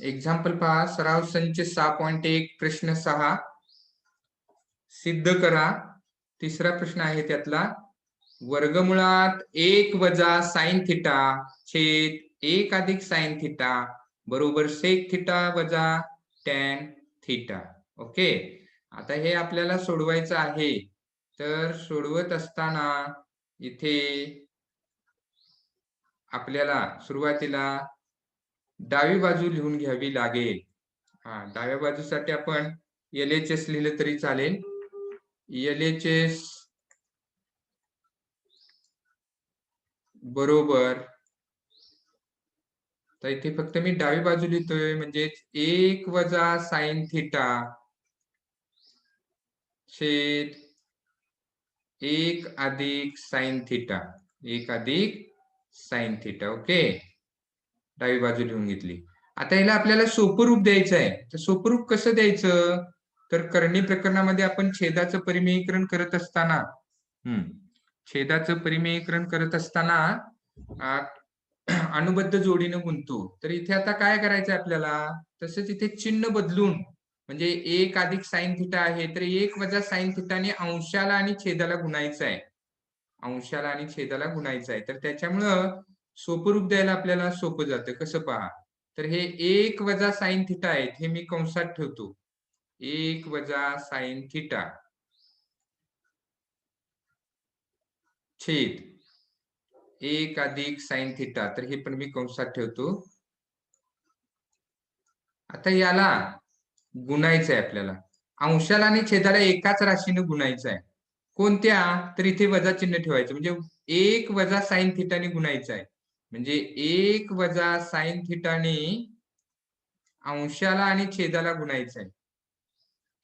Example पहा सराव संच सहा पॉइंट एक प्रश्न सहा. सिद्ध करा. तिसरा प्रश्न आहे त्यातला. वर्गमुळात एक वजा साइन थिटा छेद एक अधिक साइन थिटा बरोबर सेक थिटा वजा टॅन थिटा ओके आता हे आपल्याला सोडवायचं आहे. तर सोडवत असताना इथे आपल्याला सुरुवातीला डावी बाजू लिहून घ्यावी लागेल. हा डाव्या बाजूसाठी आपण एल एच एस लिहिलं तरी चालेल. एल एच एस बरोबर. तर इथे फक्त मी डावी बाजू लिहितोय म्हणजे एक वजा साइन थिटा छेद एक अधिक साइन थिटा एक अधिक साइन थिटा ओके डावी बाजू लिहून घेतली. आता याला आपल्याला सोपरूप द्यायचं आहे. तर सोपरूप कसं द्यायचं? तर करणी प्रकरणामध्ये आपण छेदाचं परिमेयीकरण करत असताना हम्म छेदाचं परिमेयीकरण करत असताना अनुबद्ध जोडीनं गुंतू तर इथे आता काय करायचं आपल्याला? तसंच इथे चिन्ह बदलून म्हणजे एक अधिक साईन थिटा आहे तर एक वजा साईन थिटाने अंशाला आणि छेदाला गुणायचं आहे. अंशाला आणि छेदाला गुणायचं आहे. तर त्याच्यामुळं सोपं रूप द्यायला आपल्याला सोपं जातं. कसं पहा? तर हे एक वजा साइन थिटा आहेत हे मी कंसात ठेवतो. एक वजा साइन थिटा छेद. एक अधिक साइन थिटा तर हे पण मी कंसात ठेवतो. आता याला गुणायचं आहे आपल्याला. अंशाला आणि छेदाला एकाच राशीने गुणायचं आहे कोणत्या? तर इथे वजा चिन्ह ठेवायचं. म्हणजे एक वजा साइन थिटाने गुणायचं आहे म्हणजे एक वजा साईन थिटाने अंशाला आणि छेदाला गुणायचं आहे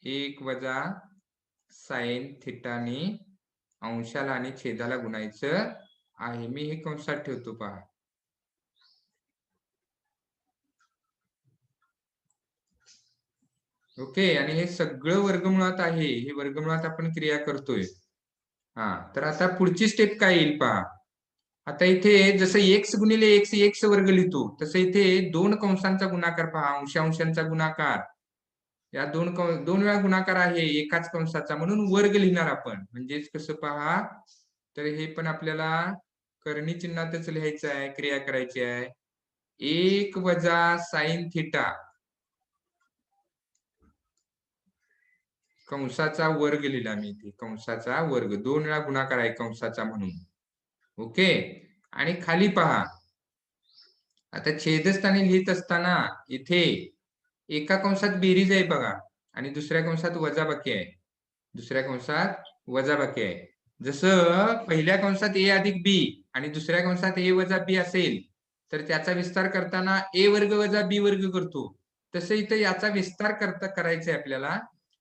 एक वजा साईन थिटाने अंशाला आणि छेदाला गुणायचं आहे. मी हे कंसात ठेवतो पहा. ओके आणि हे सगळं वर्गमुळात आहे. हे वर्गमुळात आपण क्रिया करतोय. हा तर आता पुढची स्टेप काय येईल पहा. आता इथे जसं एक्स गुणिले एक्स एक्स वर्ग लिहितो तसं इथे दोन कंसांचा गुणाकार पहा अंशांशांचा गुणाकार. या दोन दोन वेळा गुणाकार आहे एकाच कंसाचा म्हणून वर्ग लिहिणार आपण. म्हणजेच कसं पहा तर हे पण आपल्याला करणी चिन्हातच लिहायचं आहे क्रिया करायची आहे. एक वजा साईन थिटा. कंसाचा वर्ग लिहिला मी इथे कंसाचा वर्ग. दोन वेळा गुणाकार आहे कंसाचा म्हणून. ओके? आणि खाली पहा. आता छेदस्थानी लिहित असताना इथे एका कंसात बेरीज आहे बघा. आणि दुसऱ्या कंसात वजाबाकी आहे. दुसऱ्या कंसात वजाबाकी आहे. जसं पहिल्या कंसात ए अधिक बी आणि दुसऱ्या कंसात ए वजा बी असेल तर त्याचा विस्तार करताना ए वर्ग वजा बी वर्ग करतो. तसं इथं याचा विस्तार करता करायचा आहे आपल्याला.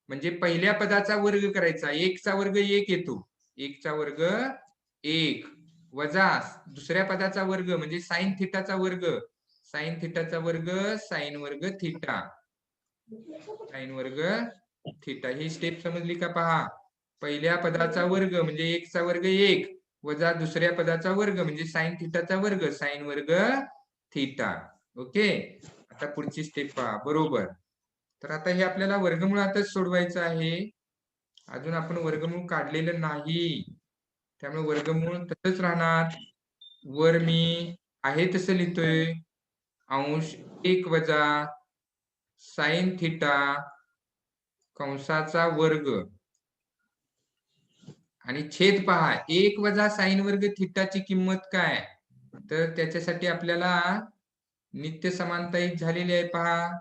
म्हणजे पहिल्या पदाचा वर्ग करायचा. एकचा वर्ग एक येतो. एकचा वर्ग एक. वजा दुसऱ्या पदाचा वर्ग म्हणजे साईन थिटाचा वर्ग. साइन थिटाचा वर्ग साइन वर्ग थिटा. साइन वर्ग थिटा. ही स्टेप समजली का पहा? पहिल्या पदाचा वर्ग म्हणजे एकचा वर्ग एक. वजा दुसऱ्या पदाचा वर्ग म्हणजे साईन थिटाचा वर्ग साइन वर्ग थिटा. ओके? आता पुढची स्टेप पहा. बरोबर. तर आता हे आपल्याला वर्गमुळातच सोडवायचं आहे. अजून आपण वर्गमूळ काढलेलं नाही. त्यामुळे वर्गमूळ तसंच राहणार. वर मी आहे तसं लिहितोय. अंश एक वजा साईन थिटा कंसाचा वर्ग. आणि छेद पहा एक वजा साईन वर्ग थिटाची किंमत काय? तर त्याच्यासाठी आपल्याला नित्य समानता एक झालेली आहे पहा.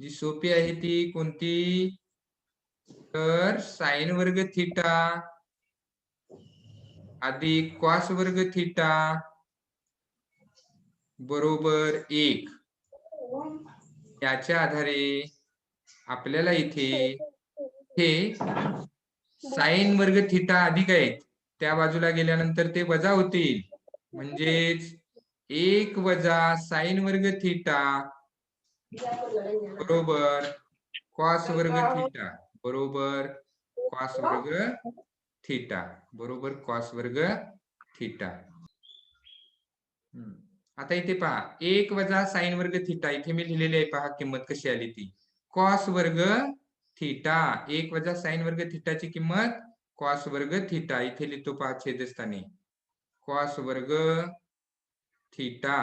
जी सोपी आहे ती कोणती? तर साईन वर्ग थिटा अधिक क्वास वर्ग थिटा बरोबर एक. याच्या आधारे आपल्याला इथे हे साईन वर्ग थिटा अधिक आहेत. त्या बाजूला गेल्यानंतर ते वजा होतील. म्हणजेच एक वजा साइन वर्ग थिटा बरोबर कॉस वर्ग थिटा बरोबर कॉस वर्ग थिटा बरोबर कॉस वर्ग थिटा. आता इथे पहा एक वजा साईन वर्ग थिटा इथे मी लिहिलेली आहे पहा किंमत कशी आली ती. कॉस वर्ग थिटा एक वजा साईन वर्ग थिटाची किंमत कॉस वर्ग थिटा इथे लिहितो पहा छेदस्थानी. कॉस वर्ग थिटा.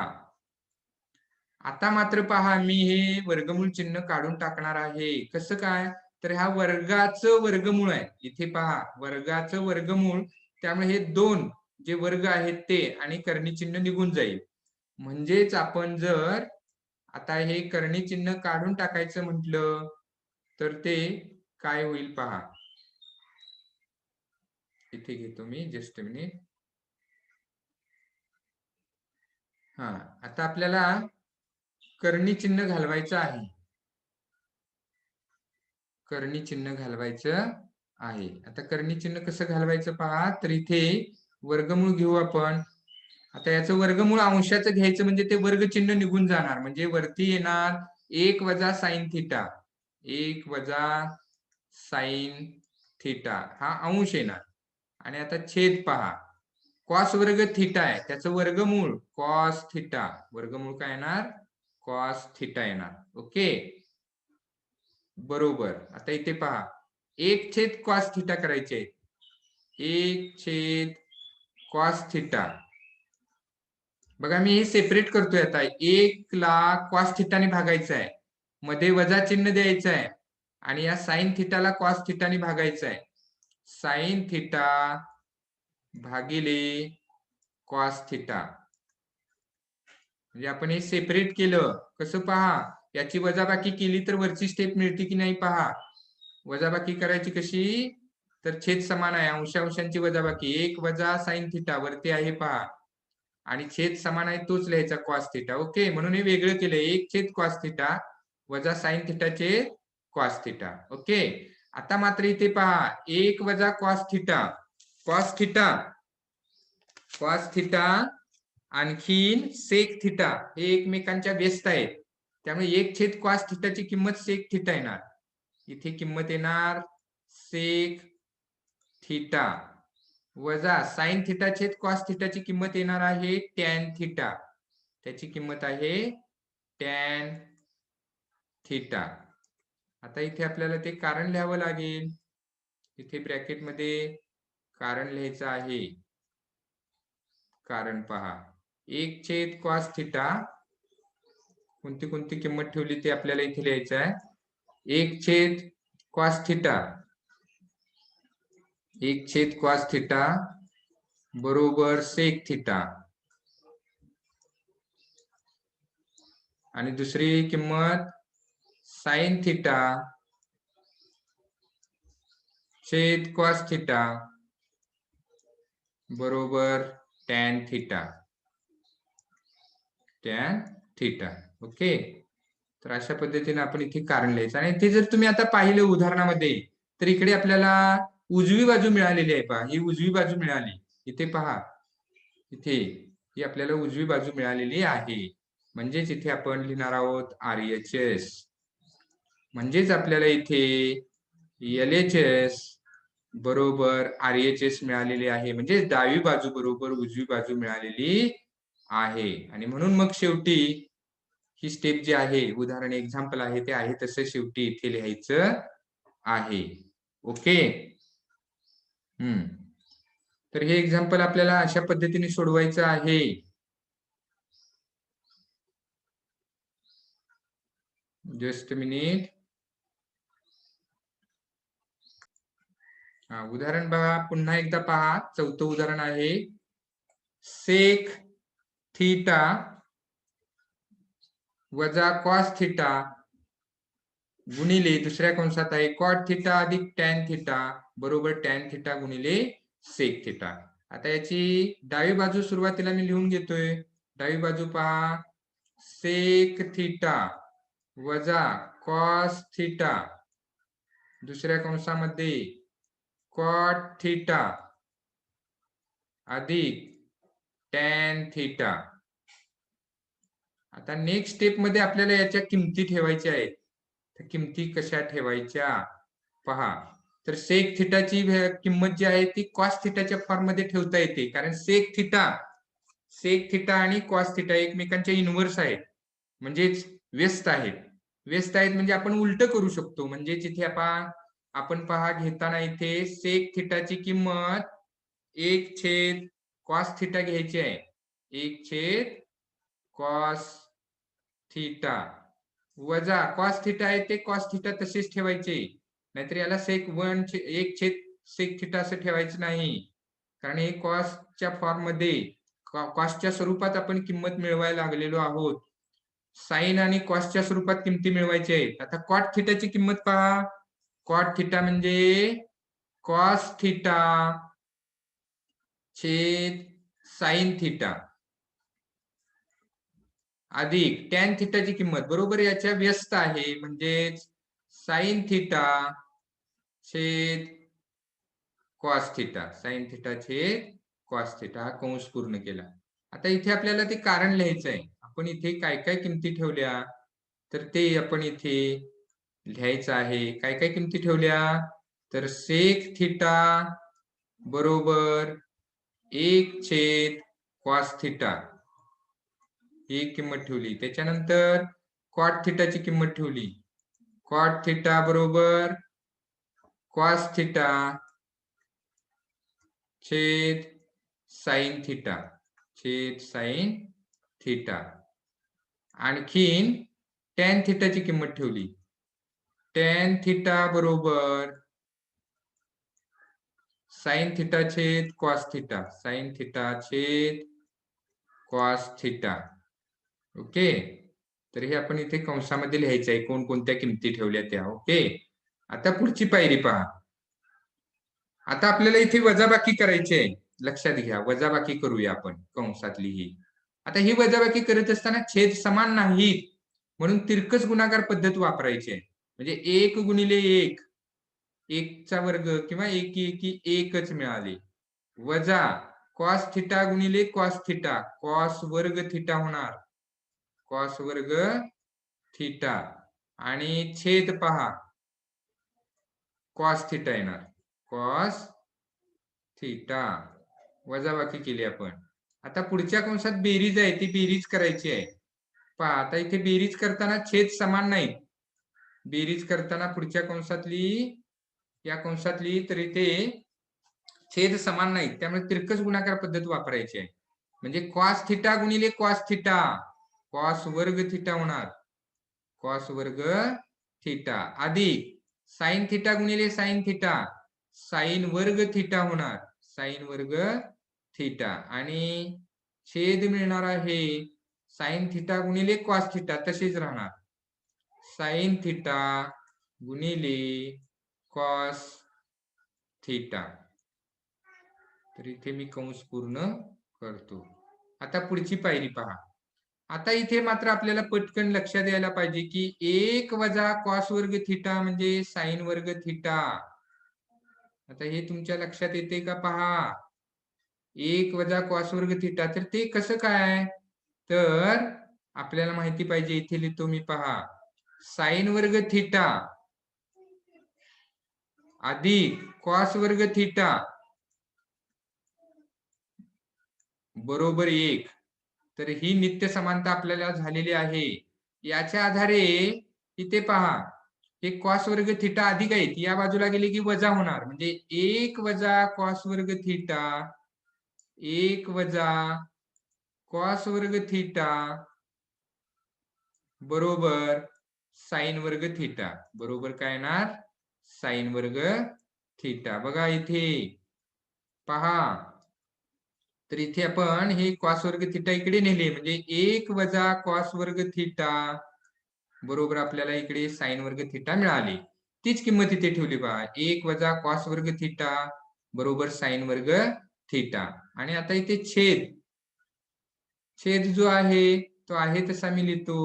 आता मात्र पहा मी हे वर्गमूल चिन्ह काढून टाकणार आहे. कसं काय? तर ह्या वर्गाचं वर्गमूळ आहे. इथे पहा वर्गाचं वर्गमूळ त्यामुळे हे दोन जे वर्ग आहेत ते आणि करणी चिन्ह निघून जाईल. म्हणजेच आपण जर आता हे करणी चिन्ह काढून टाकायचं म्हटलं तर ते काय होईल पहा. इथे घेतो मी जस्ट मिनिट हा आता आपल्याला करणी चिन्ह घालवायचं आहे. करणी चिन्ह घालवायचं आहे. आता करणी चिन्ह कसं घालवायचं पहा? तर इथे वर्गमूळ घेऊ आपण. आता याचं वर्गमूळ अंशाचं घ्यायचं म्हणजे ते वर्ग चिन्ह निघून जाणार. म्हणजे वरती येणार एक वजा साईन थिटा. एक वजा साईन थिटा. हा अंश येणार. आणि आता छेद पहा. कॉस वर्ग थिटा आहे. त्याचं वर्गमूळ कॉस थिटा. वर्गमूळ काय येणार? कॉस थिटा येणार. ओके? बरोबर. आता इथे पहा. एक छेद कॉस थिटा करायचे एक छेद कॉस थिटा बघा मी हे सेपरेट करतोय आता. एक ला कॉस थिटाने भागायचं आहे. मध्ये वजा चिन्ह द्यायचं आहे. आणि या साईन थिटाला कॉस थिटाने भागायचं आहे. साईन थिटा भागिले कॉस थिटा म्हणजे आपण हे सेपरेट केलं. कसं पहा? याची वजाबाकी केली तर वरची स्टेप मिळते की नाही पहा. वजाबाकी करायची कशी? तर छेद समान आहे. अंशांशांची वजाबाकी. एक वजा साईन थिटा वरती आहे पहा. आणि छेद समान आहे तोच लिहायचा क्वास थिटा ओके म्हणून हे वेगळं केलं एक छेद क्वास थिटा वजा साईन थिटाचे क्वास थिटा ओके आता मात्र इथे पहा. एक वजा cos theta cos theta cos theta आणखीन सेक थिटा हे एकमेकांच्या व्यस्त आहेत. त्यामुळे एक छेद कॉस थिटाची किंमत सेक थिटा येणार. इथे किंमत येणार सेक थिटा वजा साईन थिटा छेद कॉस थिटाची किंमत येणार आहे टॅन थिटा त्याची किंमत आहे टॅन थिटा आता इथे आपल्याला ते कारण लिहावं लागेल. इथे ब्रॅकेटमध्ये कारण लिहायचं आहे. कारण पहा. एक छेद कॉस थिटा कोणती कोणती किंमत ठेवली ते आपल्याला इथे लिहायचं आहे. एक छेद क्वास थिटा. एक छेद क्वास थिटा बरोबर सेक थिटा. आणि दुसरी किंमत साइन थिटा छेद क्वास थिटा बरोबर tan theta. Tan theta okay तर अशा पद्धतीने आपण इथे कारण लिहायचं. आणि इथे जर तुम्ही आता पाहिले उदाहरणामध्ये तर इकडे आपल्याला उजवी बाजू मिळालेली आहे पहा. ही उजवी बाजू मिळाली. इथे पहा. इथे ही आपल्याला उजवी बाजू मिळालेली आहे. म्हणजेच इथे आपण लिहिणार आहोत आर एच एस म्हणजेच आपल्याला इथे एल एच एस बरोबर आर एच एस मिळालेली आहे. म्हणजे डावी बाजू बरोबर उजवी बाजू मिळालेली आहे. आणि म्हणून मग शेवटी ही स्टेप जी आहे उदाहरण एक्झाम्पल आहे ते आहे तसं शेवटी इथे लिहायचं आहे. ओके हम्म. तर हे एक्झाम्पल आपल्याला अशा पद्धतीने सोडवायचं आहे. जस्ट मिनिट हा उदाहरण बघा. पुन्हा एकदा पहा. चौथं उदाहरण आहे. सेक थीटा वजा कॉस थिटा गुणिले दुसऱ्या कंसात आहे. कॉट थिटा अधिक टॅन थिटा बरोबर टॅन थिटा गुणिले सेक थिटा आता याची डावी बाजू सुरुवातीला मी लिहून घेतोय. डावी बाजू पहा. सेक थिटा वजा कॉस थिटा दुसऱ्या कंसामध्ये कॉट थिटा अधिक टॅन थिटा आता नेक्स्ट स्टेपमध्ये आपल्याला याच्या किमती ठेवायच्या आहेत. तर किमती कशा ठेवायच्या? पहा. तर सेक थिटाची किंमत जी आहे ती कॉस थिटाच्या फॉर्ममध्ये ठेवता येते. कारण सेक थिटा सेक थिटा आणि कॉस थिटा एकमेकांच्या इनव्हर्स आहेत. म्हणजेच व्यस्त आहेत. व्यस्त आहेत म्हणजे आपण उलट करू शकतो. म्हणजे जिथे आपण आपण पहा घेताना इथे सेक थिटाची किंमत एक छेद कॉस थिटा घ्यायची आहे. एक छेद कॉस थिटा. वजा कॉस थिटा आहे ते कॉस थिटा तसेच ठेवायचे. नाहीतर याला सेक वन एक छेद सेक थिटा असं ठेवायचं नाही. कारण हे कॉसच्या फॉर्ममध्ये स्वरूपात आपण किंमत मिळवायला लागलेलो आहोत. साईन आणि कॉस्टच्या स्वरूपात किमती मिळवायचे आहेत. आता कॉट थिटाची किंमत पहा. कॉट थिटा म्हणजे कॉस थिटा छेद साईन थिटा. अधिक टॅन थिटाची किंमत. बरोबर याच्या व्यस्त आहे. म्हणजेच साईन थिटा छेद कॉस थिटा साईन थिटा छेद कॉस थिटा हा कंस पूर्ण केला. आता इथे आपल्याला ते कारण लिहायचं आहे आपण इथे काय काय किमती ठेवल्या? तर ते आपण इथे लिहायचं आहे. काय काय किमती ठेवल्या? तर सेक थिटा बरोबर एक छेद कॉस थिटा ही किंमत ठेवली. त्याच्यानंतर कॉट थिटाची किंमत ठेवली. कॉट थिटा बरोबर कॉस थिटा छेद साइन थिटा छेद साईन थिटा आणखीन टॅन थिटाची किंमत ठेवली. टॅन थिटा बरोबर साइन थिटा छेद कॉस थिटा साईन थिटा छेद कॉस थिटा ओके? तर हे आपण इथे कंसामध्ये लिहायचं आहे. कोणकोणत्या किमती ठेवल्या त्या? ओके? आता पुढची पायरी पहा. आता आपल्याला इथे वजाबाकी करायची आहे. लक्षात घ्या. वजाबाकी करूया आपण. कंसातली ही. आता ही वजाबाकी करत असताना छेद समान नाहीत. म्हणून तिरकस गुणाकार पद्धत वापरायची आहे. म्हणजे एक गुणिले एक. एकचा वर्ग किंवा एकी एकी एकच मिळाले. वजा कॉस थिटा गुणिले कॉस थिटा. कॉस वर्ग थिटा होणार. कॉस वर्ग थिटा आणि छेद पहा. कॉस थिटा येणार. Cos theta. वजाबाकी केली आपण. आता पुढच्या कंसात बेरीज आहे ती बेरीज करायची आहे. पहा आता इथे बेरीज करताना छेद समान नाही. बेरीज करताना पुढच्या कंसातली या कंसातली तर इथे छेद समान नाही. त्यामुळे तिरकस गुणाकार पद्धत वापरायची आहे. म्हणजे कॉस थिटा गुणिले कॉस थिटा. कॉस वर्ग थिटा होणार. कॉस वर्ग थिटा. अधिक. साइन थिटा गुणिले साईन थिटा. साइन वर्ग थिटा होणार. साईन वर्ग थिटा. आणि छेद मिळणार आहे. साईन थिटा गुणिले कॉस थिटा तसेच राहणार. साइन थिटा गुणिले कॉस थिटा. तर इथे मी कंस पूर्ण करतो. आता पुढची पायरी पहा. आता इथे मात्र आपल्याला पटकन लक्षात यायला पाहिजे की एक वजा कॉस वर्ग थिटा म्हणजे साइन वर्ग थिटा. आता हे तुमच्या लक्षात येते का पहा? एक वजा कॉस वर्ग थिटा तर ते कसं काय? तर आपल्याला माहिती पाहिजे इथे लिहितो मी पहा. साइन वर्ग थिटा अधिक कॉस वर्ग थिटा बरोबर एक. तर ही नित्य समानता आपल्याला झालेली आहे. याच्या आधारे इथे पहा हे कॉस वर्ग थिटा अधिक आहेत या बाजूला गेले की वजा होणार. म्हणजे एक वजा कॉस वर्ग थिटा एक वजा कॉस वर्ग थिटा बरोबर साइन वर्ग थिटा बरोबर काय येणार? साइन वर्ग थिटा बघा इथे पहा. तर इथे आपण हे कॉस वर्ग थिटा इकडे नेले म्हणजे एक वजा कॉस वर्ग थिटा बरोबर आपल्याला इकडे साईन वर्ग थिटा मिळाली. तीच किंमत इथे ठेवली पहा एक वजा कॉस वर्ग थिटा बरोबर साईन वर्ग थिटा आणि आता इथे छेद. छेद जो आहे तो आहे तसा मी लिहितो.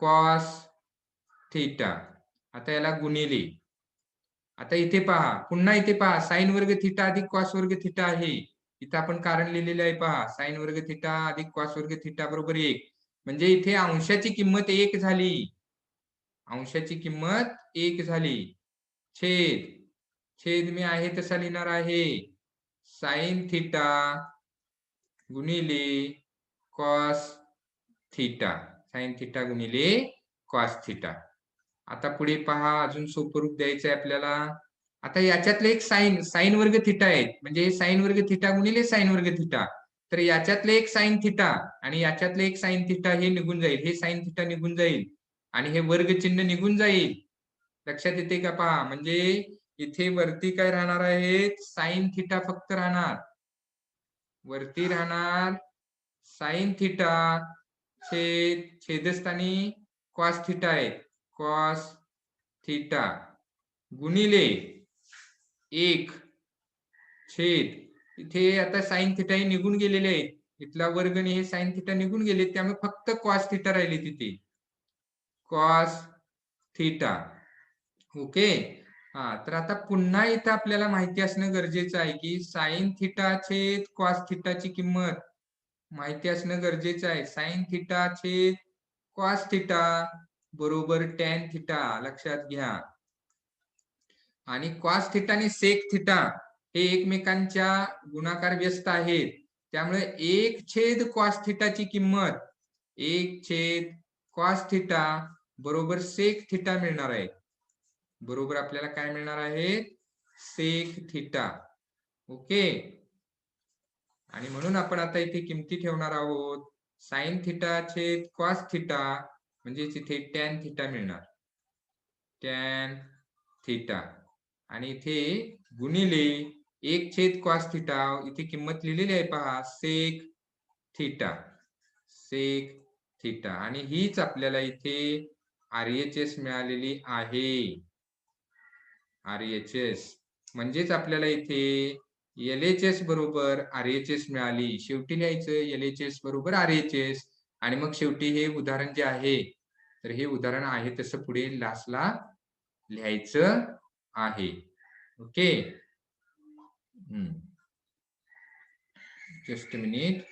कॉस थिटा आता याला गुणिले. आता इथे पहा पुन्हा इथे पहा साईन वर्ग थिटा अधिक कॉस वर्ग थिटा आहे. इथं आपण कारण लिहिलेलं आहे पहा. साईन वर्ग थिटा अधिक कॉस वर्ग थिटा बरोबर एक. म्हणजे इथे अंशाची किंमत एक झाली. अंशाची किंमत एक झाली. छेद. छेद मी आहे तसा लिहिणार आहे. साइन थिटा गुणिले कॉस थिटा. साईन थिटा गुणिले कॉस थिटा. आता पुढे पहा. अजून सोपं रूप द्यायचं आहे आपल्याला. आता याच्यातलं एक साईन साइन वर्ग थिटा आहे म्हणजे साईन वर्ग थिटा म्हणजे गुणिले साईन वर्ग थिटा. तर याच्यातले एक साइन थिटा आणि याच्यातले एक साईन थिटा हे निघून जाईल. हे साईन थिटा निघून जाईल आणि हे वर्ग चिन्ह निघून जाईल. लक्षात येते का पहा? म्हणजे इथे वरती काय राहणार आहे साइन थिटा फक्त राहणार. वरती राहणार साइन थिटा छेद छेदस्थानी कॉस थिटा आहे कॉस थिटा गुणिले एक छेद. इथे आता साइन थिटा हे निघून गेलेले आहेत. इथला वर्गणी हे साइन थिटा निघून गेले त्यामुळे फक्त कॉस थिटा राहिले तिथे. Cos theta. ओके? हा तर आता पुन्हा इथं आपल्याला माहिती असणं गरजेचं आहे की साइन थिटा छेद कॉस थिटाची किंमत माहिती असणं गरजेचं आहे. साइन थिटा छेद कॉस थिटा बरोबर टॅन थिटा. लक्षात घ्या. आणि कॉस थिटा आणि सेक थिटा हे एकमेकांच्या गुणाकार व्यस्त आहेत. त्यामुळे एक छेद कॉस थिटाची किंमत एक छेद कॉस थिटा बरोबर सेक थिटा मिळणार आहे. बरोबर आपल्याला काय मिळणार आहे? सेक थिटा ओके आणि म्हणून आपण आता इथे किमती ठेवणार आहोत. साइन थिटा छेद कॉस थिटा म्हणजे इथे टॅन थिटा मिळणार. टॅन थिटा आणि इथे गुणिले एक छेद कॉस थिटा इथे किंमत लिहिलेली आहे पहा सेक थिटा सेक थिटा आणि हीच आपल्याला इथे आर एच एस मिळालेली आहे. आर एच एस म्हणजेच आपल्याला इथे एल एच एस बरोबर आर एच एस मिळाली. शेवटी लिहायचं एल एच एस बरोबर आर एच एस आणि मग शेवटी हे उदाहरण जे आहे तर हे उदाहरण आहे तसं पुढे लास्टला लिहायचं आहे. Okay just minute